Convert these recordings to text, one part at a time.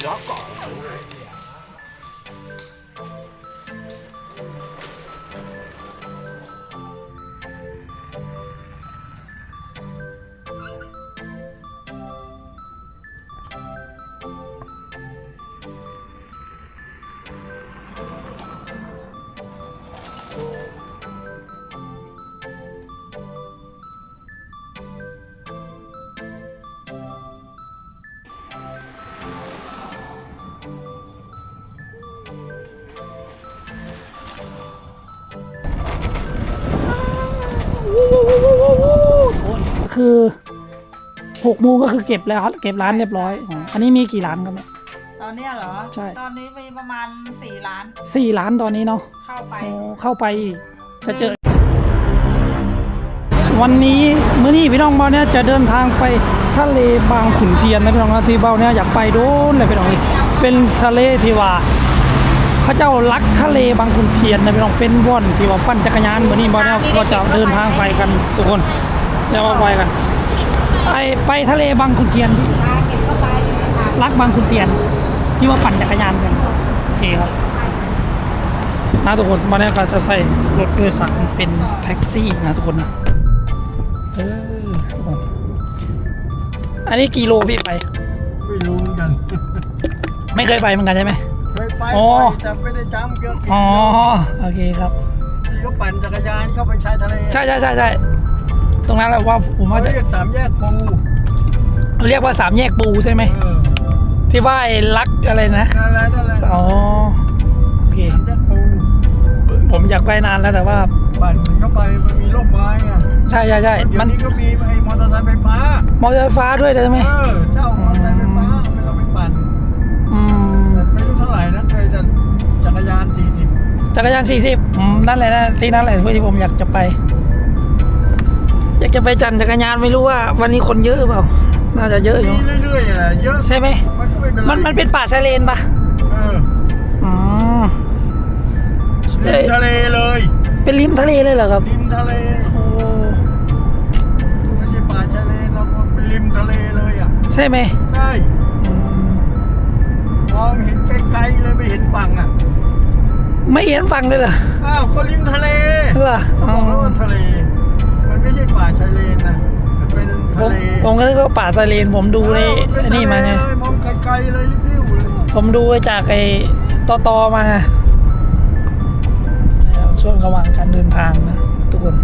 中 คือหกโมงก็คือเก็บแล้วเก็บร้านเรียบร้อยอ๋ออันนี้มีกี่ร้านครับเนี่ย ตอนเนี้ยเหรอ ใช่ ตอนนี้มีประมาณสี่ล้านสี่ร้านตอนนี้เนาะเข้าไป โอ้เข้าไปอีกจะเจอ วันนี้มื้อนี้พี่น้องเบาเนี่ยจะเดินทางไปทะเลบางขุนเทียนนะพี่น้องนะที่เบาเนี่ยอยากไปโดนเลยพี่น้องเป็นทะเลที่ว่าเขาเจ้ารักทะเลบางขุนเทียนนะพี่น้องเป็นว่อนที่ว่าปั่นจักรยานมื้อนี้เบาเนี่ยก็จะเดินทางไปกันทุกคน เดี๋ยวมาไปกันไปไปทะเลบางขุนเทียนพาเก็บเข้าไปค่ะรักบางขุนเทียน ที่ว่าปั่นจักรยานกันโอเคครับนะทุกคนมาเนี่ยก็จะใส่รถโดยสารเป็นแท็กซี่นะทุกคนนะเออครับผมอันนี้กี่โลพี่ไป ไม่รู้เหมือนกันไม่เคยไปเหมือนกันใช่ไหมเคยไปอ๋อไปแต่ไม่ได้จำเยอะอ๋อโอเคครับที่เขาปั่นจักรยานเข้าไปชายทะเลใช่ใช่ใช่ใช่ ตรงนั้นแหละว่าผมเขาว่าจะเรียกสามแยกปูเรียกว่าสามแยกปูใช่ไหมเออที่ว่าไอ้รักอะไรนะนั่นแหละนั่นแหละอ๋อโอเคสามแยกปูผมอยากไปนานแล้วแต่ว่าปั่นเข้าไปมันมีร่มไม้ไงใช่ใช่ใช่เดี๋ยมัวนนี้ก็มีไอ้มอเตอร์ไซค์ไฟฟ้ามอเตอร์ไฟฟ้าด้วยใช่ไหมเออเช่ามอเตอร์ไซค์ไฟฟ้าไม่ต้องไปปั่นอืมแต่ไม่รู้เท่าไหร่นะเคยจะจักรยานสี่สิบจักรยานสี่สิบนั่นแหละนะที่นั่นแหละที่ผมอยากจะไป อยากจะไปจันจักรยานไม่รู้ว่า วันนี้คนเยอะหรือเปล่า น่าจะเยอะอยู่มีเรื่อยๆแหละเยอะใช่ไหม มันก็ไม่เป็นไรมันมันเป็นป่าชายเลนปะเอออ๋อริมทะเลเลยเป็นริมทะเลเลยเหรอครับ ริมทะเลโอ้ไม่ใช่ป่าชายเลนเราเป็นริมทะเลเลยอะใช่ไหมใช่อืมมองเห็นไกลๆเลยไม่เห็นฝั่งอะไม่เห็นฟังเลยเหรออ้าวก็ริมทะเลเหรอเขาอ๋อบอกแล้วว่าทะเล มันไม่ใช่ป่าชายเลนนะมันเป็นผทะมเลผมก็นึกว่าป่าชายเลนผมดูในเออไอ้นี่มาไงเป็ทะเลเลยมองไกลๆเลยริ้วๆเลยผมดูจากไอ้ตอตอมาช่วงระหว่างการเดินทางนะทุกคน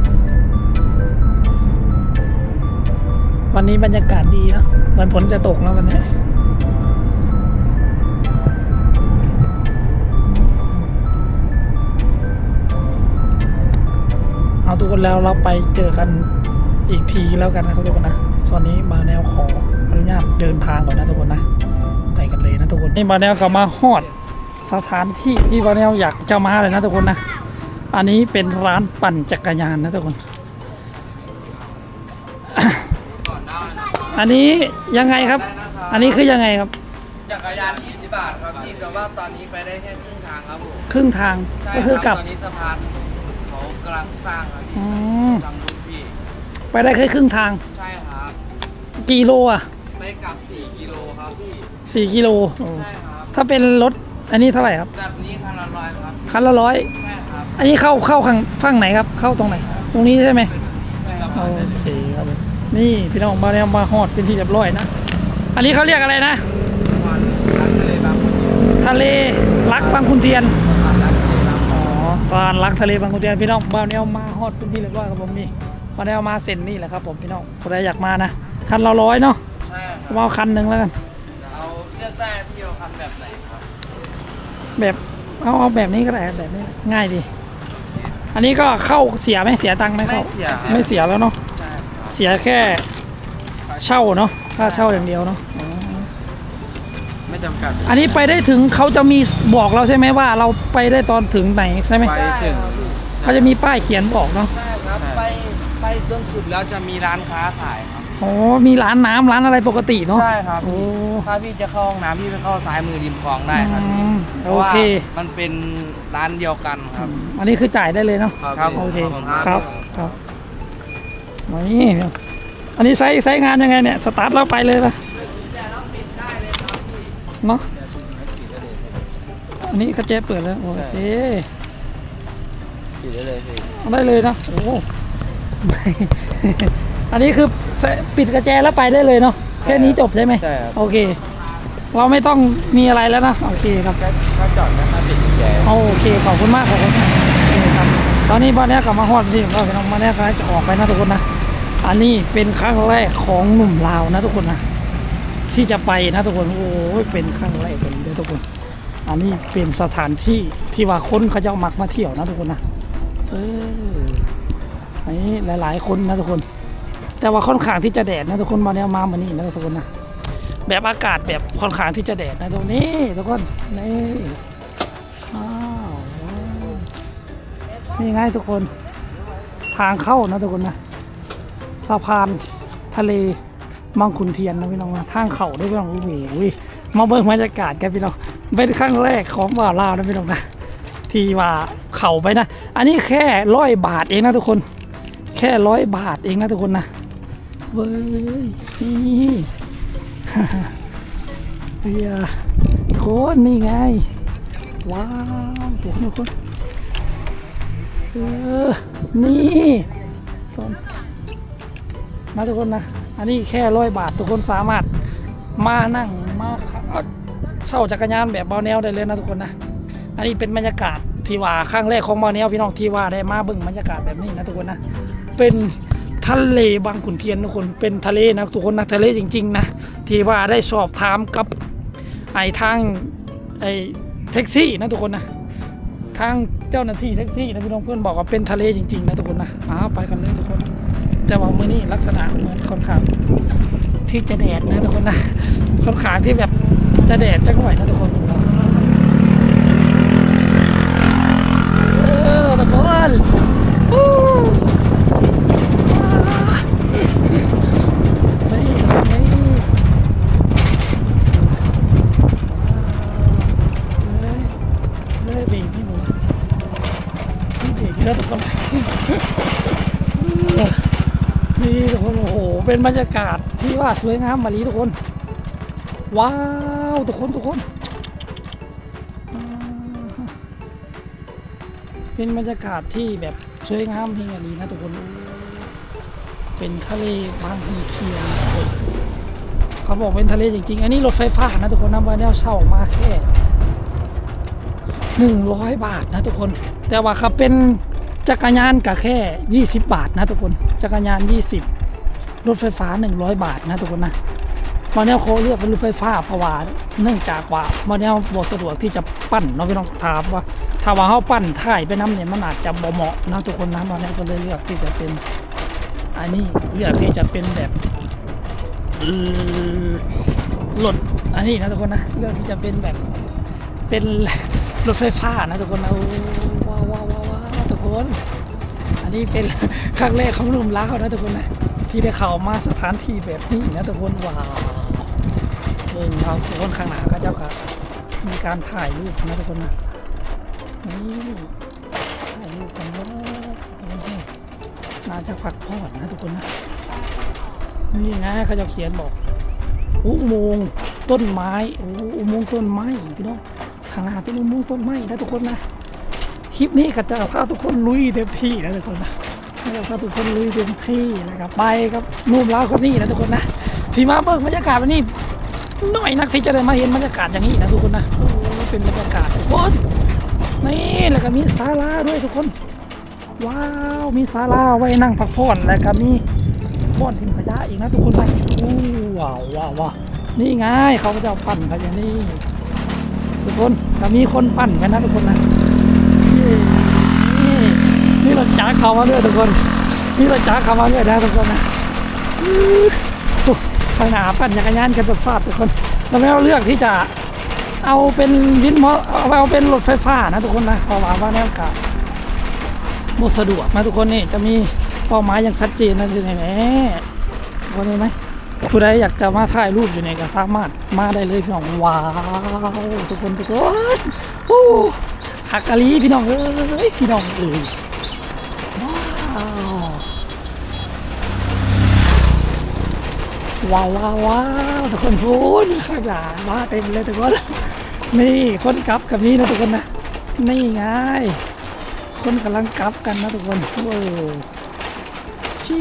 วันนี้บรรยากาศดีเนอะเหมือนฝนจะตกแล้ววันนี้ เอาทุกคนแล้วเราไปเจอกันอีกทีแล้วกันนะครับทุกคนนะตอนนี้มาแนวขออนุญาตเดินทางก่อนนะทุกคนนะ ไปกันเลยนะทุกคนนี่มาแนวก็มาฮอดสถานที่ที่มาแนวอยากจะมาเลยนะทุกคนนะ อันนี้เป็นร้านปั่นจักรยานนะทุกคน อันนี้ยังไงครับ อันนี้คือยังไงครับจักรยาน 20 บาทครับที่แต่ว่าตอนนี้ไปได้แค่ครึ่งทางครับผมครึ่งทางใช่ก็คือกคลัรับตอนนี้สะพานเขา กำลังสร้างครับอืพี่มทางบุญพี่ ไปได้แค่ครึ่งทาง ใช่ครับกี่โลอะไปกลับ 4 กิโลครับพี่ สี่กิโลใช่ครับ ถ้าเป็นรถอันนี้เท่าไหร่ครับ แบบนี้คันละร้อยครับ คันละร้อย ใช่ครับอันนี้เข้าเข้าข้างฝั่งไหนครับ เข้าตรงไหน ตรงนี้ใช่ไหมใช่ครับโอเคครับผมนี่พี่น้องมาแล้วมาฮอดเป็นที่เรียบร้อยนะ อันนี้เขาเรียกอะไรนะ วันรักทะเลบางขุนเทียนทะเลรักบางขุนเทียน สะพานรักทะเลบางขุนเทียนพี่น้องบ้านแนวมาฮอดเป็นที่เรียบร้อยครับผมนี่มาแนวมาเซ็นนี่แหละครับผมพี่น้องใครอยากมานะคันละร้อยเนาะใช่คผรับมเอาคันหนึ่งแล้วกันเอาเลือกได้พี่เอาคันแบบไหนครับแบบเอาเอาแบบนี้ก็ได้ครับแบบนี้ง่ายดี อันนี้ก็เข้าเสียไหมเสียตังค์ไหมไม่เข้าเสียครับไม่เสียแล้วเนาะใช่ครับเสียแค่เช่าเนาะค่าเช่าอย่างเดียวเนาะอ๋อ ไม่จำกัดอันนี้ไปได้ถึงเขาจะมีบอกเราใช่ไหมว่า เราไปได้ตอนถึงไหนใช่ไหมไปถึง เขาจะมีป้ายเขียนบอกเนาะใช่ครับ ไปไปจนสุดแล้วจะมีร้านค้าขายครับ โอ้มีร้านน้ำร้านอะไรปกติเนาะ ใช่ครับโอ้ ถ้าพี่จะเข้าห้องน้ำพี่ไปเข้าซ้ายมือริมคลองได้ครับอืมพราะว่าโอเค มันเป็นร้านเดียวกันครับ อันนี้คือจ่ายได้เลยเนาะครับโอเคผมครับครับนี่อันนี้ใช้ใช้งานยังไงเนี่ยสตาร์ทแล้วไปเลยปะ เนาะอันนี้กระแจเปิดแล้วโอเคปิดได้เลยพี่เอาได้เลยนะโอ้โหอันนี้คือใส่ปิดกระแจแล้วไปได้เลยเนาะแค่นี้จบใช่ไหมใช่ครับโอเค เราไม่ต้องมีอะไรแล้วนะโอเคครับถ้าจอดนะครับปิดกุญแจโอเคขอบคุณมากขอบคุณมากโอเคครับตอนนี้บ้านเนี้ยกลับมาฮอดที่ของเราพี่น้องบ้านเนี้ยกำลังจะออกไปนะทุกคนนะอันนี้เป็นครั้งแรกของหนุ่มลาวนะทุกคนนะ ที่จะไปนะทุกคนโอ้ยเป็นครั้งแรกเลยเด้อทุกคน อันนี้เป็นสถานที่ที่ว่าคนเขาจะมักมาเที่ยวนะทุกคนนะเอออันนี้หลาย ๆ คนนะทุกคน แต่ว่าค่อนข้างที่จะแดดนะทุกคนมาแนวมามานี่นะทุกคนนะแบบอากาศแบบค่อนข้างที่จะแดดนะตรงนี้ทุกคนนี่นี่ไงทุกคน ทางเข้านะทุกคนนะสะพานทะเล มังคุนเทียนนะพี่น้องนะทางเขาด้วยพี่น้องโอ้โหมาเบิ่งบรรยากาศกันพี่น้องเป็นครั้งแรกของบ่าวลาวนะพี่น้องนะที่ว่าเข่าไปนะ อันนี้แค่ร้อยบาทเองนะทุกคน แค่ร้อยบาทเองนะทุกคนนะเว้ยนี่เฮียโคนนี่ไง ว้าวทุกคนทุกคนเออนี่ต้นมาทุกคนนะ อันนี้แค่ร้อยบาททุกคนสามารถมานั่งมาเช่าจักรยานแบบเบาแนวได้เลยนะทุกคนนะ อันนี้เป็นบรรยากาศที่ว่าครั้งแรกของเบาแนวพี่น้องที่ว่าได้มาเบิ่งบรรยากาศแบบนี้นะทุกคนนะ เป็นทะเลบางขุนเทียนทุกคนเป็นทะเลนะทุกคนนะทะเลจริงๆนะที่ว่าได้สอบถามกับไอ้ทางไอ้แท็กซี่นะทุกคนนะทางเจ้าหน้าที่แท็กซี่นะพี่น้องเพื่อนบอกว่าเป็นทะเลจริงๆนะทุกคนนะอ้าวไปกันเลยทุกคน แต่ว่ามือนี่ลักษณะเหมือนค่อนข้างที่จะแดดนะทุกคนนะค่อนข้างที่แบบจะแดดจะไหวนะทุกคนเออทุกคนวู้ว้าวนี่นี่เลยเลยเบรกนี่หนูนี่เบรกแล้วทุกคน นี่ทุกคนโอ้โห เป็นบรรยากาศที่ว่าสวยงามมาลีทุกคน ว้าวทุกคนทุกคน เป็นบรรยากาศที่แบบสวยงามเพียงอย่างนี้นะทุกคน เป็นทะเลบางพีเทียนเขาบอกเป็นทะเลจริงๆ อันนี้รถไฟฟ้านะทุกคนนะวันนี้เช่ามาแค่หนึ่งร้อยบาทนะทุกคน แต่ว่าครับเป็นจักรยานก็แค่20บาทนะทุกคน จักรยาน20 รถไฟฟ้า 100 บาทนะทุกคนนะมาแนวเขาเลือกเป็นรถไฟฟ้าเพราะว่าเนื่องจากว่ามาแนวบ่สะดวกที่จะปั้นเนาะพี่น้องถามว่าถ้าว่าเขาปั้นถ่ายไปน้ำเนี่ยมันอาจจะบ่เหมาะนะทุกคนนะมาแนวก็เลยเลือกที่จะเป็นอันนี้เลือกที่จะเป็นแบบรถอันนี้นะทุกคนนะเลือกที่จะเป็นแบบเป็นรถไฟฟ้านะทุกคนนะโอ้ว้าวว้าวว้าวว้าวทุกคน อันนี้เป็นครั้งแรกของหนุ่มลาวนะทุกคนนะ ที่ได้เข้ามาสถานที่แบบนี้นะทุกคนว้าวเบิ่งเราทุกคนข้างหน้าก็เจ้าค่ะมีการถ่ายรูปนะทุกคนนะนี่ถ่ายรูปกันเยอะน่าจะพักผ่อนนะทุกคนนะนี่นะเขาจะเขียนบอกอุโมงค์ต้นไม้โอ้อุโมงค์ต้นไม้พี่น้องข้างหน้าเป็นอุโมงค์ต้นไม้นะทุกคนนะคลิปนี้ก็จะพาทุกคนลุยเต็มที่นะทุกคนนะ จะพาทุกคนลุยเต็มที่นะครับไปครับนุ่มล้าคนนี้นะทุกคนนะที่มาเบิ่งบรรยากาศวันนี้น้อยนักที่จะได้มาเห็นบรรยากาศอย่างนี้นะทุกคนนะโอ้เป็นบรรยากาศทุกคนนี่แล้วก็มีศาลาด้วยทุกคน ว้าวมีศาลาไว้นั่งพักผ่อนแล้วก็มีบ่อนทิ้งขยะอีกนะทุกคนนะอู้ว้าวว้าวว้าวนี่ไงเขาก็จะปั่นกันอย่างนี้ทุกคนก็มีคนปั่นกันนะทุกคนนะนี่นี่ นี่เราจ้าเขามาด้วยทุกคน นี่เราจ้าเขามาด้วยนะทุกคนนะอื้อโอ้ข้างหนาปั่นจักรยานกันแบบฟาดทุกคนเราไม่เอาเลือกที่จะเอาเป็นวินมอเอาเป็นรถไฟฟ้านะทุกคนนะเพราะว่าว่าแนวกาบสะดวกนะทุกคนนี่จะมีเป้าหมายอย่างชัดเจนนะที่ไหนแหมวันนี้ไหมผู้ใดอยากจะมาถ่ายรูปอยู่ในก็สามารถมาได้เลยพี่น้องว้าวทุกคนทุกคนโอ้หักกะลีพี่น้องเอ้ยพี่น้องเอ้ย ว้าวว้าวว้าวทุกคนพูดข้างหลังมาเต็มเลยทุกคนนี่คนกลับกับนี่นะทุกคนนะนี่ไงคนกำลังกลับกันนะทุกคนโอ้ชี่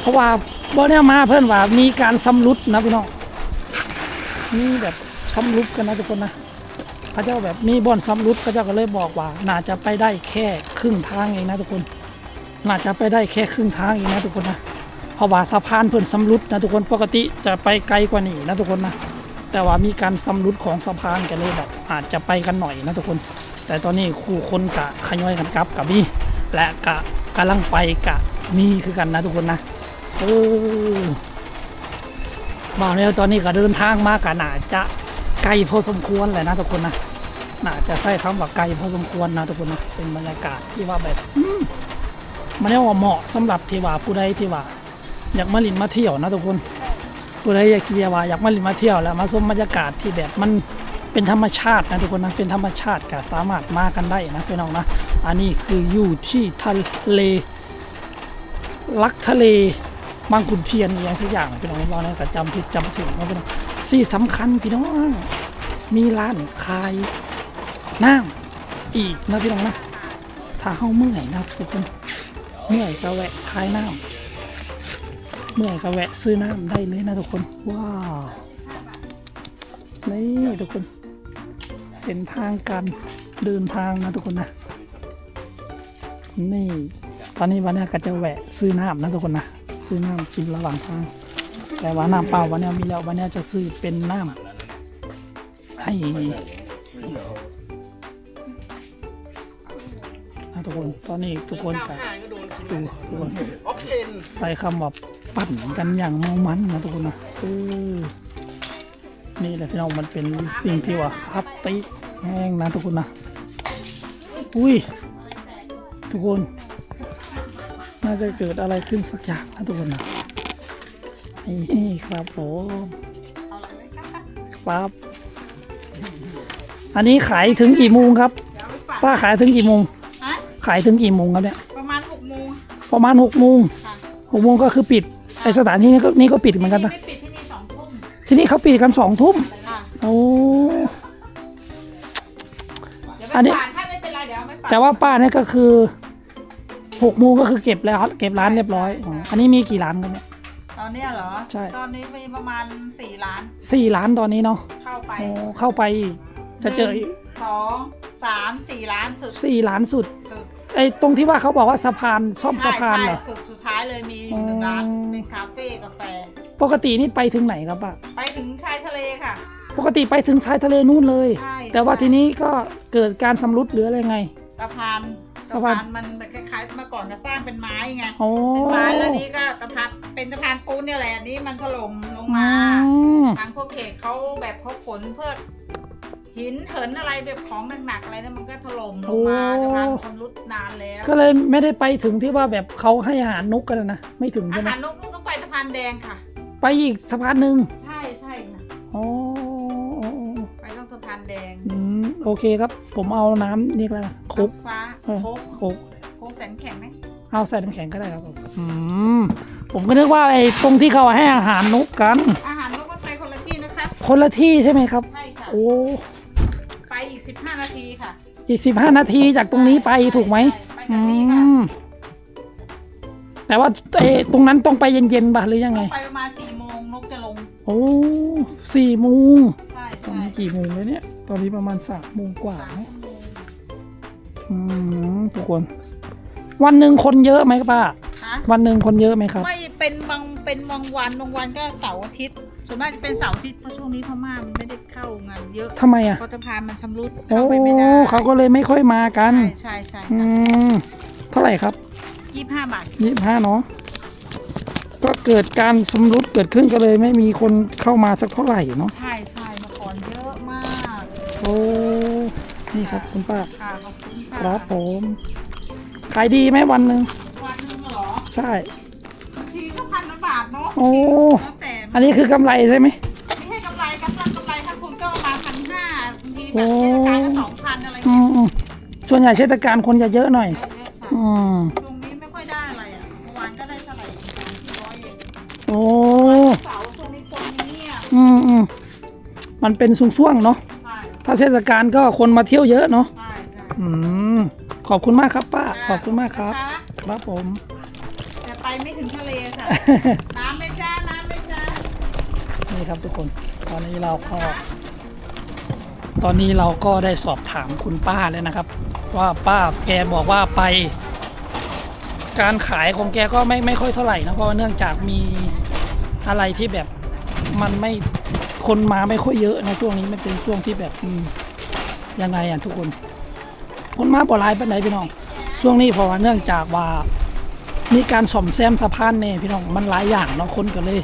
เพราะว่าบ่เนี่ยมาเพื่อนว่ามีการสำรุดนะพี่น้องมีแบบสำรุดกันนะทุกคนนะ เขาเจ้าแบบมีบ่อนสำรุดเขาเจ้าก็เลยบอกว่า น่าจะไปได้แค่ครึ่งทางเองนะทุกคน น่าจะไปได้แค่ครึ่งทางเองนะทุกคนนะเพราะว่าสะพานเพิ่นสำรุดนะทุกคนปกติจะไปไกลกว่านี้นะทุกคนนะแต่ว่ามีการสำรุดของสะพานกันเลยแบบอาจจะไปกันหน่อยนะทุกคน แต่ตอนนี้คู่คนกะขย้อยกันกลับกับมีและกะกำลังไปกะมีคือกันนะทุกคนนะเออบ่าวเนี่ยตอนนี้ก็เดินทางมากะหน่าจะไกลพอสมควรเลยนะทุกคนนะ น่าจะใช้คำว่าไกลพอสมควรนะทุกคนนะเป็นบรรยากาศที่ว่าแบบมันเรียกว่าเหมาะสำหรับที่ว่าผู้ใดที่ว่าอยากมาลินมาเที่ยวนะทุกคนผู้ใดอยากเที่ยวว่าอยากมาลินมาเที่ยวแล้วมาชมบรรยากาศที่แบบมันเป็นธรรมชาตินะทุกคนนะเป็นธรรมชาติก็สามารถมากันได้นะพี่น้องนะอันนี้คืออยู่ที่ทะเลลักทะเลบางขุนเทียนอย่างสักอย่างพี่น้องเราเนี่ยจำผิดจำถูกนะพี่น้องที่สำคัญพี่น้องมีร้านขาย น้ำอีกนะพี่น้องนะถ้าเฮาเมื่อยนะทุกคนเมื่อยก็แวะขายน้ำเมื่อยก็แวะซื้อน้ำได้เลยนะทุกคนว้าวนี่ทุกคนเส้นทางการเดินทางนะทุกคนนะนี่ ตอนนี้วันนี้ก็จะแวะซื้อน้ำนะทุกคนนะซื้อน้ำกินระหว่างทาง แต่ว่าน้ำเปล่าวันนี้มีแล้ววันนี้จะซื้อเป็นน้ำให้ ตอนนี้ทุกคนก็ดูทุกคนใส่คำว่าปั่นกันอย่างเมามันนะทุกคนนะเออนี่แหละพี่น้องมันเป็นสิ่งที่ว่าคับติแห้งนะทุกคนนะอุ้ยทุกคน น่าจะเกิดอะไรขึ้นสักอย่างนะทุกคนนะนี่ครับผมครับ อันนี้ขายถึงกี่โมงครับเดี๋ยวเอาไปฝากป้าขายถึงกี่โมงฮะ ขายถึงกี่โมงครับเนี่ย ประมาณหกโมง ประมาณหกโมงค่ะ หกโมงก็คือปิดไอสถานที่นี้ก็นี่ก็ปิดเหมือนกันนะไม่ปิดที่นี่สองทุ่มที่นี่เขาปิดกันสองทุ่มค่ะโอ้ เดี๋ยวอันนี้ ไปฝากถ้าไม่เป็นไรเดี๋ยวเอาไปฝากแต่ว่าป้าเนี่ยก็คือหกโมงก็คือเก็บแล้วเก็บร้านเรียบร้อยอ๋ออันนี้มีกี่ร้านกันเนี่ย ตอนเนี้ยเหรอใช่ ตอนนี้มีประมาณสี่ล้านสี่ร้านตอนนี้เนาะเข้าไปโอ้เข้าไปอีกจะเจออีกหนึ่งสอง สามสี่ล้านสุดสี่ร้านสุด สุดไอ้ตรงที่ว่าเขาบอกว่าสะพานซ่อมใช่สะพานใช่เหรอ สุดสุดท้ายเลยมีอยู่หนึ่งอ๋อร้านเป็นคาเฟ่กาแฟ ปกตินี่ไปถึงไหนครับป้าไปถึงชายทะเลค่ะ ปกติไปถึงชายทะเลนู่นเลย ใช่แต่ว่าใช่ ทีนี้ก็เกิดการสำรุดหรืออะไรไง สะพานสะสะพานพานมันคล้ายๆเมื่อก่อนก็สร้างเป็นไม้ไงโอ้เป็นไม้แล้วนี้ก็สะพานเป็นสะพานปูนเนี่ยแหละอันนี้มันถล่มลงอืมามทางพวกเขตเขาแบบเขาขนเพื่อ หินเหินอะไรแบบของหนักๆอะไรเนี่ยมันก็ถล่มลงมาสะพานชำรุดนานแล้วก็เลยไม่ได้ไปถึงที่ว่าแบบเขาให้อาหารนกกันนะไม่ถึงอาใช่ไหมหารนกลูกต้องไปสะพานแดงค่ะ ไปอีกสะพานหนึ่งใช่ใช่ค่ะอ๋อไปต้องสะพานแดงอืมโอเคครับ ผมเอาน้ำนี่ก็แล้วโคกน้ำฟ้าเออโค้กโคกโค้กแสนแข็งไหมเอาใส่น้ำแข็งก็ได้ครับผมอืมผมก็นึกว่าไอ้ตรงที่เขาให้อาหารนกกัน อาหารนกมันไปคนละที่นะคะคนละที่ใช่ไหมครับ ใช่ค่ะโอ้ไป อีก 15 นาทีค่ะอีกสิบห้านาทีจากตรงนี้ไปถูกไหมไปอืจากนี้ค่ะมแต่ว่าเออตรงนั้นต้องไปเย็นๆป่ะหรือยังไง ไปประมาณ4โมงนกจะลงโอ้สี่โมงใช่ตอนใช่นี้กี่โมงแล้วเนี่ย ตอนนี้ประมาณสามโมงกว่าสามเนอะชั่วโมงอืมทุกคน วันหนึ่งคนเยอะไหมครับป้า ฮะวันหนึ่งคนเยอะไหมครับ ไม่เป็นบางเป็นบางวันบางวันก็เสาร์อาทิตย์ส่วนมากจะเป็นเสาร์อาทิตย์เพราะช่วงนี้พม่ามันไม่ได้เข้างาน เยอะทำไมอะเพราะสะพานมันชำรุดโอ้เข้าไปไม่ได้เขาก็เลยไม่ค่อยมากันใช่ใช่ใช่อืมเท่าไหร่ครับยี่สิบห้าบาทยี่ห้าเนาะก็เกิดการสำรุดเกิดขึ้นก็เลยไม่มีคนเข้ามาสักเท่าไหร่เนาะใช่ใช่เมื่อก่อนเยอะมากโอ้นี่ครับคุณป้าค่ะขอบคุณค่ะครับผมขายดีไหมวันหนึ่งวันหนึงเหรอใช่ บางทีก็พันละบาทเนาะโอ้ แล้วแต่อันนี้คือกำไรใช่ไหม แบบเทศกาลก็สองพันอะไรอืเงี้ยมอืมส่วนใหญ่เทศกาลคนจะเยอะหน่อยเยอะๆใช่อืมช่วงนี้ไม่ค่อยได้อะไรอะเมื่อวานก็ได้เท่าไหร่ร้อยเองโอ้เสาร์ช่วงนี้คนเงียบอืมอืมมันเป็นช่วงๆเนาะใช่ถ้าเทศกาลก็คนมาเที่ยวเยอะเนาะใช่ใช่อืมขอบคุณมากครับป้า ขอบคุณมากครับ นะะครับผม แต่ไปไม่ถึงทะเลค่ะ น้ำไม่จ้า น้ำไม่จ้า นี่ครับทุกคน ตอนนี้เราก็ ตอนนี้เราก็ได้สอบถามคุณป้าแล้วนะครับ ว่าป้าแกบอกว่าไป การขายของแกก็ไม่ไม่ค่อยเท่าไหร่นะเพราะเนื่องจากมีอะไรที่แบบมันไม่คนมาไม่ค่อยเยอะนะช่วงนี้มันเป็นช่วงที่แบบยังไงอะทุกคน คนมาบ่หลายปานไหนพี่น้อง ช่วงนี้เพราะว่าเนื่องจากว่ามีการซ่อมแซมสะพานเนี่ยพี่น้องมันหลายอย่างเนาะคนก็เลย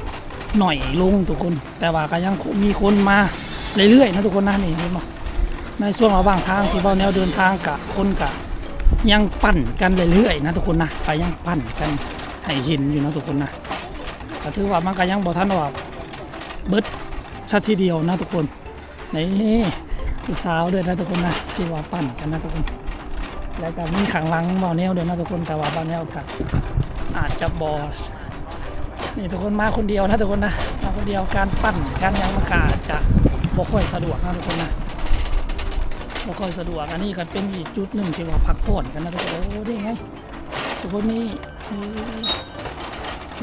หน่อยลงทุกคน แต่ว่าก็ยังมีคนมา เรื่อยๆนะทุกคนนะนี่เห็นไหมในช่วงระหว่างทางที่เบาแนวเดินทางกับคนกับยังปั่นกันเรื่อยๆนะทุกคนนะก็ยังปั่นกันให้เห็นอยู่นะทุกคนนะก็ถือว่ามันก็ยังบ่ทันว่าเบิดชัดทีเดียวนะทุกคนนี่ผู้สาวด้วยนะทุกคนนะที่ว่าปั่นกันนะทุกคน แล้วก็มีขังหลังเบาแนวด้วยนะทุกคนแต่ว่าเบาแนวกับอาจจะบอนี่ทุกคนมาคนเดียวนะทุกคนนะมาคนเดียวการปั่นการยังมันกาจจะ บ่ค่อยสะดวกนะทุกคนนะบ่ค่อยสะดวกอันนี้ก็เป็นอีกจุดหนึ่งที่ว่าพักผ่อนกันนะทุกคนโอ้นี่ไงทุกคนนี่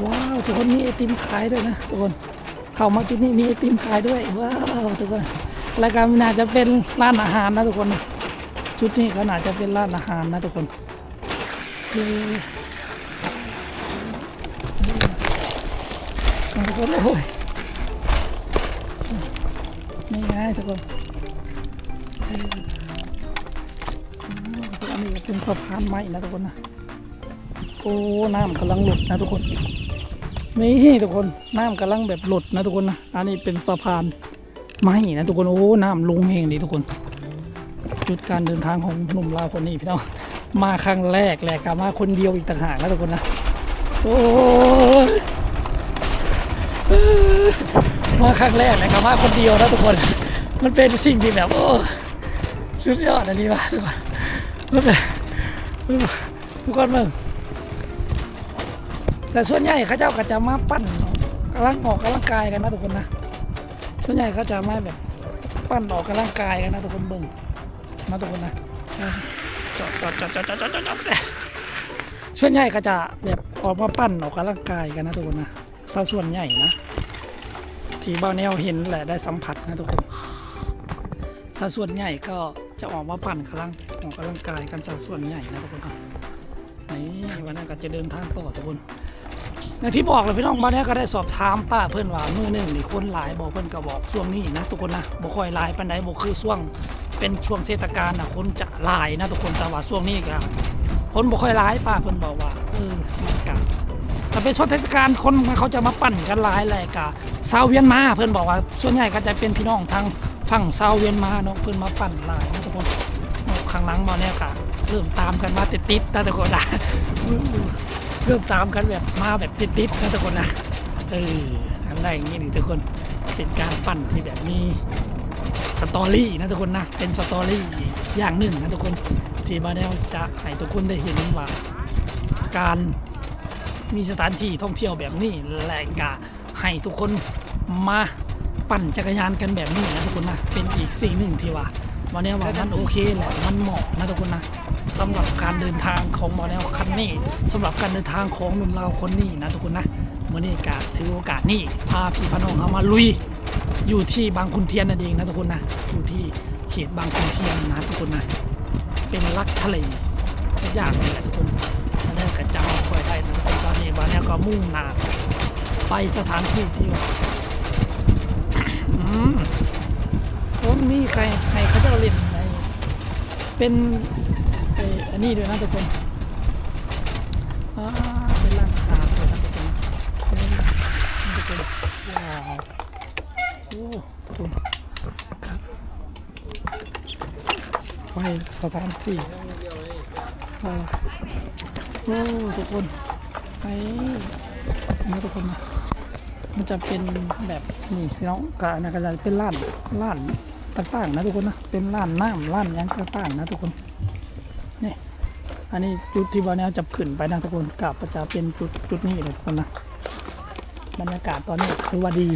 ว้าวทุกคนมีไอติมขายด้วยนะทุกคนเข้ามาจุดนี้มีไอติมขายด้วยว้าวทุกคนรายการน่าจะเป็นร้านอาหารนะทุกคนนะจุดนี้ก็น่าจะเป็นร้านอาหารนะทุกคนเย้ทุกคนโอ้ย นี่ไงทุกคนอันนี้เป็นสะพานไม้นะทุกคนนะโอ้น้ำกำลังหลุดนะทุกคนนี่ทุกคนน้ำกำลังแบบหลุดนะทุกคนนะอันนี้เป็นสะพานไม้นะทุกคนโอ้น้ำลงเองดีทุกคน จุดการเดินทางของหนุ่มลาวคนนี้พี่น้องมาครั้งแรกแหละกลับมาคนเดียวอีกต่างหากนะทุกคนนะโอ้ เมื่อครั้งแรกนะครับมาคนเดียวนะทุกคน มันเป็นสิ่งที่แบบโอ้สุดยอดอันนี้มาทุกคนมันเป็ทุกคนมึงแต่ส่วนใหญ่เขาเจ้าก็จะมาปั้นกำลังออกกำลังกายกันนะทุกคนนะ ส่วนใหญ่เขาจะมาแบบปั้นออกกำลังกายกันนะทุกคนเบิ่งนะทุกคนนะจอดจอดจอดจอดจอดจอดจอดส่วนใหญ่ก็จะแบบออกมาปั้นออกกำลังกายกันนะทุกคนนะส่วนใหญ่นะ ที่เบ้าแนวเห็นแหละได้สัมผัสนะทุกคนซะส่วนใหญ่ก็จะออกมาปั่นกำลังออกกำลังกายกันซะส่วนใหญ่นะทุกคนนะนี่วันนี้ก็จะเดินทางต่อทุกคนอย่างที่บอกเลยพี่น้องวันนี้ก็ได้สอบถามป้าเพื่อนว่ามือหนึ่งนี่คนหลายบอกเพื่อนก็บอกช่วงนี้นะทุกคนนะบ่ค่อยหลายปันใดบ่คือช่วงเป็นช่วงเทศกาลนะคนจะหลายนะทุกคนแต่ว่าช่วงนี้ก็คนบ่ค่อยหลายป้าเพื่อนบอกว่าเออมันก็ ถ้าเป็นช่วงเทศกาลคนเขาจะมาปั่นกันหลายแหละกะซาวเวียนมา เพื่อนบอกว่า ส่วนใหญ่ก็จะเป็นพี่น้องทางฝั่งซาวเวียนมาเนาะเพื่อนมาปั่นหลายนะทุกคนข้างหลังมาเนี่ยค่ะเริ่มตามกันมาติดๆนะทุกคนนะเริ่มตามกันแบบมาแบบติดๆนะทุกคนนะเออทำได้อย่างนี้นี่ทุกคนเป็นการปั่นที่แบบมีสตอรี่นะทุกคนนะเป็นสตอรี่อย่างหนึ่งนะทุกคนที่มาแล้วจะให้ทุกคนได้เห็นว่าการ มีสถานที่ท่องเที่ยวแบบนี้และกะให้ทุกคนมาปั่นจักรยานกันแบบนี้นะทุกคนนะเป็นอีกสิ่งหนึ่งที่ว่ามอแนวว่ามันโอเคแหละมันเหมาะนะทุกคนนะสำหรับการเดินทางของมอแนวคันนี้สำหรับการเดินทางของหนุ่มเราคนนี้นะทุกคนนะเมื่อนี้กาถือโอกาสนี้พาพี่พน้องเอามาลุย อยู่ที่บางขุนเทียนนั่นเองนะทุกคนนะอยู่ที่เขตบางขุนเทียนนะทุกคนนะเป็นลักทะเลสักอย่างนี่แหละทุกคน อนนี้มาแนวก็มุ่งหน้าไปสถานที่ที่ว่าอืมผมมีใครใครเขาจะเล่นในเป็นเอ่ออันนี้ด้วยนะทุกคนอ่าเป็นร้านอาหารด้วยนะทุกคนเป็นร้านทุกคนว้าวโอ้ทุกคนครับไปสถานที่ว้าวโอ้ทุกคน ไปนะทุกคนนะมันจะเป็นแบบนี่น้องกะนะก็จะเป็นร้านร้านต่างๆนะทุกคนนะเป็นร้านน้ำร้านยังต่างๆนะทุกคนนี่อันนี้จุดที่วันนี้จะขึ้นไปนะทุกคนกะจะเป็นจุดจุดนี้เลยทุกคนนะบรรยากาศตอนนี้ถือว่าดี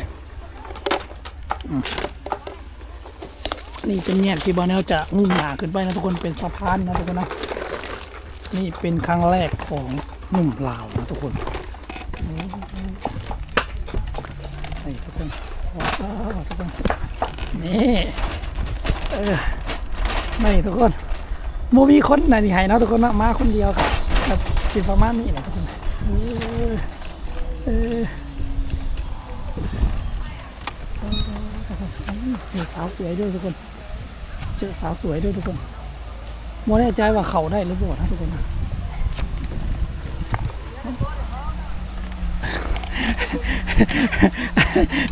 นี่เป็นเนี่ยที่บอลเนลจะงุ่งหนาขึ้นไปนะทุกคนเป็นสะพานนะทุกคนนะนี่เป็นครั้งแรกของ หนุ่มลาวนะทุกคนนี่ทุกคนว้าวทุกคนนี่เออนี่ทุกคนโมมีคนไหนที่ให้นะทุกคนนะมาคนเดียวครับแบบสิประมาณนี้นะทุกคนเออเออเจอสาวสวยด้วยทุกคน เจอสาวสวยด้วยทุกคนโมแน่ใจว่าเขาได้หรือเปล่านะทุกคนนะ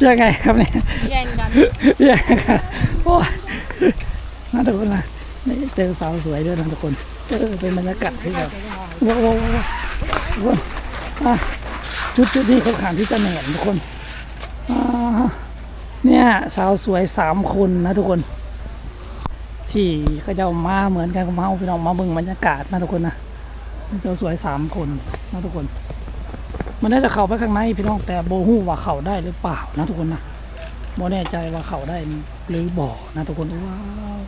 ยังไงครับเนี่ยแย่งกันยังไงครับโอ้ยนะทุกคนนะนี่เจอสาวสวยด้วยนะทุกคนเออเป็นบรรยากาศที่แบบว้าวว้าวว้าวทุกคนอะจุดจุดนี้เขาขานที่จะแหนนทุกคนอ่าเนี่ยสาวสวยสามคนนะทุกคน ที่เขาจะมาเหมือนกันกับเมาพี่น้องมาเบิ่งบรรยากาศนะทุกคนนะสาวสวยสามคนนะทุกคน มันน่าจะเข้าไปข้างในพี่น้องแต่โบหูว่าเข้าได้หรือเปล่านะทุกคนนะโบแน่ใจว่าเข้าได้หรือบ่นะทุกคนว้าว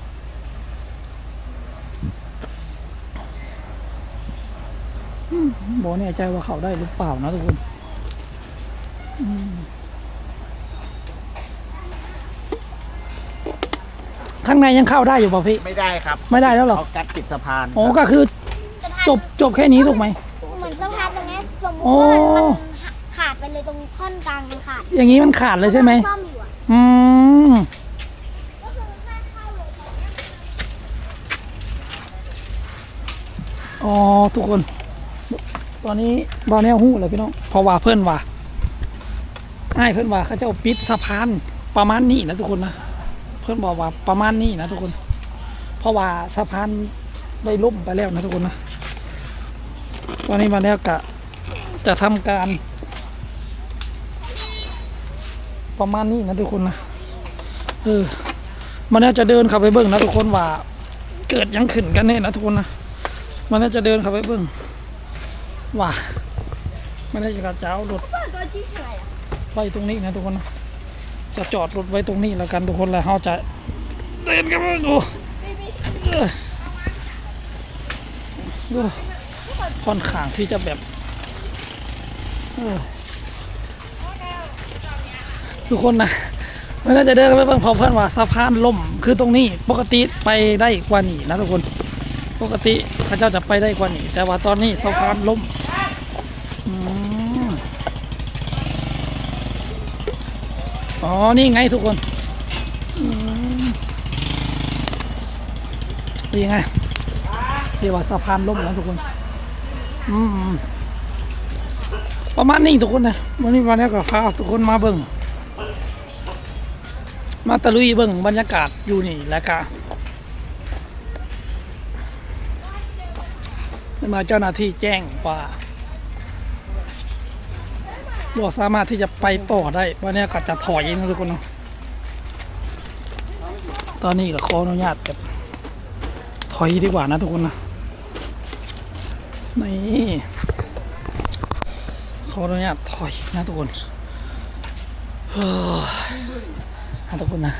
อืมโบแน่ใจว่าเข้าได้หรือเปล่านะทุกคนข้างในยังเข้าได้อยู่ป่ะพี่ ไม่ได้ครับ ไม่ได้แล้วเหรอเขากัดติดสะพานโอ้ก็คือจบจบแค่นี้ถูกไหม โอ้ว่ามันมันขาดไปเลยตรงท่อนกลางมันขาดอย่างนี้มันขาดเลยใช่ไหมซ่อมอยู่อะอืม ก็คือแค่เข้าเลยตรงเนี้ยอ๋อทุกคน ตอนนี้บอลแนวหู้เลยพี่น้องเพราะว่าเพื่อนว่าไอ้ายเพื่อนว่าเขาจะเอาปิดสะพานประมาณนี้นะทุกคนนะเพื่อนบอกว่าประมาณนี้นะทุกคน เพราะว่าสะพานได้ล่มไปแล้วนะทุกคนนะตอนนี้บอลแนวกะ จะทำการ ประมาณนี้นะทุกคนนะเออมันน่าจะเดินเข้าไปเบิ่งนะทุกคนว่าเกิดยังขึ้นกันแน่นะทุกคนนะมันน่าจะเดินเข้าไปเบิ่งว่ามันน่าจะกระเจ้ารถเปิดตัวจี้อะไรอะไว้ตรงนี้นะทุกคนนะจะจอดรถไว้ตรงนี้แล้วกันทุกคนแล้วเราจะเดินกันไปดูดูค่อนข้างที่จะแบบ ทุกคนนะไมันน่าจะเดินกันไปเบิ่งเพอเพื่อนว่าสะพานล่ม คือตรงนี้ปกติไปได้กว่านี้นะทุกคน ปกติข้าเจ้าจะไปได้กว่านี้ แต่ว่าตอนนี้สะพานล่มอ๋อ นี่ไงทุกคนนี่ไงเรียกว่าสะพานล่มนะทุกคน อืม ประมาณนี้ทุกคนนะวันนี้วันนี้ก็พาทุกคนมาเบิ่งมาตะลุยเบิ่งบรรยากาศอยู่นี่แหล้วก็มาเจ้าหน้าที่แจ้งว่าบ่สามารถที่จะไปต่อได้วันนี้ก็จะถอยนะทุกคนเนาะตอนนี้ก็ขออนุญาตแบบถอยดีกว่านะทุกคนนะนี่ ขออนุญาตถอยนะทุกคนเฮ้ยนะทุกคนนะ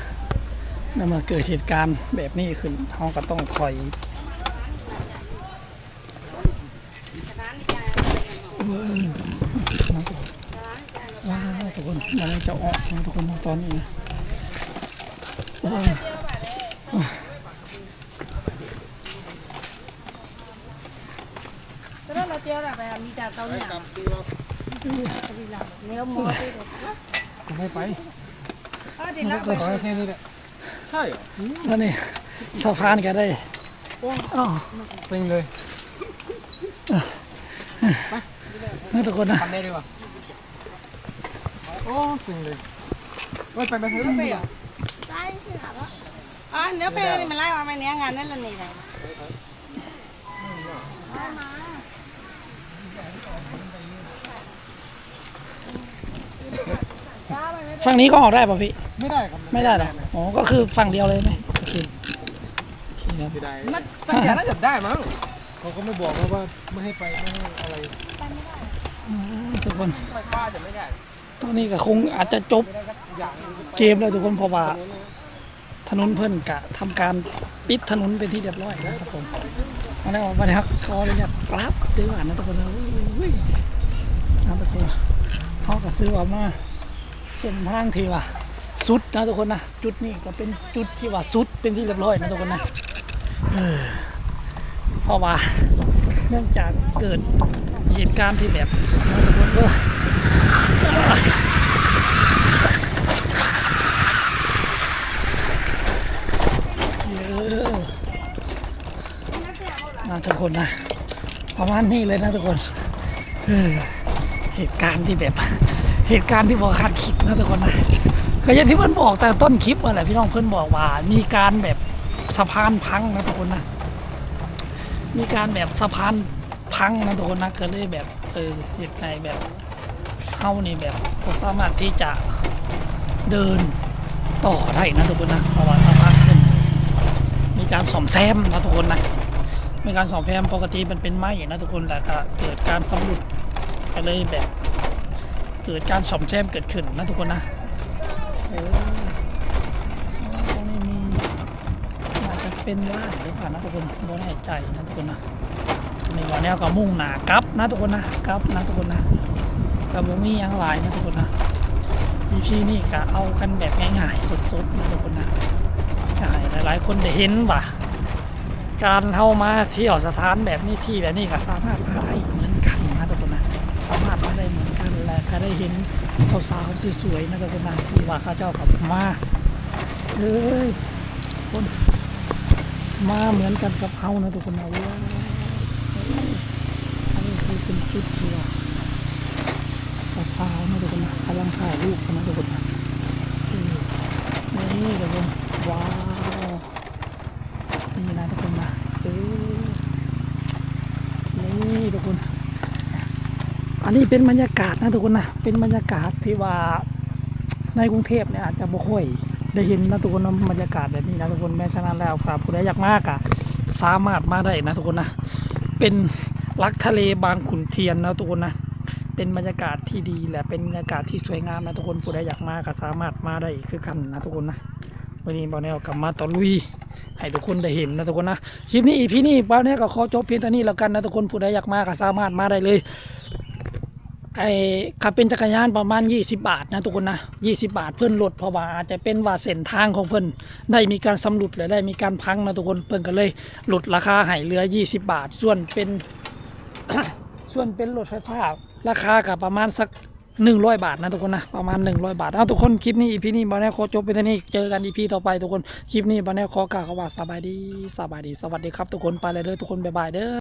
เมื่มาเกิดเหตุการณ์แบบนี้ขึ้นเราก็ต้องถอยว้าวทุกคนมันจะออกนะทุกคนตอนนี้นะว้าว Pero la tierra, pero a mí ya está una. ไม่ไป Ah, de la ไปขอแค่นี้แหละใช่เหรอนนี้สะพานแกได้อ๋อจริงเลยนี่ทุกคนนะทำได้ดีว่าโอ้จริงเลยว่าไปไปเถอะได้ที่ถามว่า Ah, no, pero ni me la va a venir a ganar la negra. ฝั่งนี้ก็ออกได้ป่ะพี่ ไม่ได้ครับไม่ได้หรออ๋อ ก็คือฝั่งเดียวเลยไหมโอเคโอเคครับ ไม่ได้น่าตั้งแต่น่าจะได้มั้งเขาก็ไม่บอกนะว่าไม่ให้ไปไม่ให้อะไรทุกคนไฟฟ้าจะไม่ได้ตอนนี้ก็คงอาจจะจบอย่างเกมแล้วทุกคนเพราะว่า ถนนเพิ่นกะทำการปิดถนนเป็นที่เรียบร้อยแล้วครับผมมาแล้วมาแล้วขออนุญาตปรับด้วยว่านะทุกคนนะอุ้ยนะทุกคนเขาก็ซื้อออกมา เส้นทางที่ว่าสุดนะทุกคนนะจุดนี้ก็เป็นจุดที่ว่าสุดเป็นที่เรียบร้อยนะทุกคนนะเออเพราะว่าเนื่องจากเกิดเหตุการณ์ที่แบบนะทุกคนเออเยอะนะทุกคนนะประมาณนี้เลยนะทุกคนเหตุการณ์ที่แบบ เหตุการณ์ที่บอกคาดคิดนะทุกคนนะก็อย่างที่เพื่อนบอกแต่ต้นคลิปอะไรพี่น้องเพื่อนบอกว่า มีการแบบสะพานพังนะทุกคนนะมีการแบบสะพานพังนะทุกคนนะก็เลยแบบเออเหตุในแบบเฮานี่แบบสามารถที่จะเดินต่อได้นะทุกคนนะเพราะว่าสะพานขึ้น มีการซ่อมแซมนะทุกคนนะมีการซ่อมแซมปกติมันเป็นไม้นะทุกคนแล้วก็เกิดการสำรุดก็เลยแบบ เกิดการซ่อมแซมเกิดขึ้นนะทุกคนนะเออตรงนี้มีอาจจะเป็นร้าหรือเปล่านะทุกคนไม่แน่ใจนะทุกคนนะในวันนี้ก็มุ่งหนากลับนะทุกคนนะกลับนะทุกคนนะกับวงมีหยังหลายนะทุกคนนะ EP นี่ก็เอากันแบบง่ายๆสดๆนะทุกคนนะใช่หลายๆคนได้เห็นว่าการเข้ามาเที่ยวสถานแบบนี้ที่แบบนี้ก็สามารถมาได้ ก็ได้เห็นสาวๆสวยๆนะทุกคนนะที่ว่าข้าเจ้ากับมาเอ้ยคนมาเหมือนกันกับเขานะทุกคนนะว้าอันนี้คือเป็นจุดที่ว่าสาวๆนะทุกคนนะกำลังถ่ายรูปกันนะทุกคนนะนี่ทุกคนว้าวนี่นะทุกคนนะเออนี่ทุกคน อันนี้เป็นบรรยากาศนะทุกคนนะ เป็นบรรยากาศที่ว่าในกรุงเทพเนี่ยอาจจะบ่ค่อยได้เห็นนะทุกคนนะบรรยากาศแบบนี้นะทุกคนแม้ฉะนั้นแล้วครับผู้ใดอยากมากอะสามารถมาได้นะทุกคนนะ เป็นลักทะเลบางขุนเทียนนะทุกคนนะ เป็นบรรยากาศที่ดีและเป็นบรรยากาศที่สวยงามนะทุกคนผู้ใดอยากมาก็สามารถมาได้คือกันนะทุกคนนะวันนี้บอลแนวกลับมาต่อลุยให้ทุกคนได้เห็นนะทุกคนนะคลิปนี้อีพีนี้บอลแนวก็ขอจบเพียงเท่านี้แล้วกันนะทุกคนผู้ใดอยากมาก็สามารถมาได้เลย ไอ้ขับเป็นจักรยานประมาณ 20 บาทนะทุกคนนะ 20 บาทเพิ่อนลดเพราะว่าอาจจะเป็นว่าเส้นทางของเพิ่อนได้มีการสำรุดและได้มีการพังนะทุกคนเพิ่อนก็เลยลดราคาให้เหลือ 20 บาท ส่วนเป็นส่วนเป็นรถไฟฟ้าราคากับประมาณสัก 100 บาทนะทุกคนนะประมาณ 100 บาทเอาทุกคนคลิปนี้อีพีนี้บอลแนขอจบไปเท่านี้เจอกันอีพีต่อไปทุกคนคลิปนี้บอลแนขอกล่าวคำว่าสบายดีสบายดีสวัสดีครับทุกคนไปเลยเด้อทุกคนบ๊ายบายเด้อ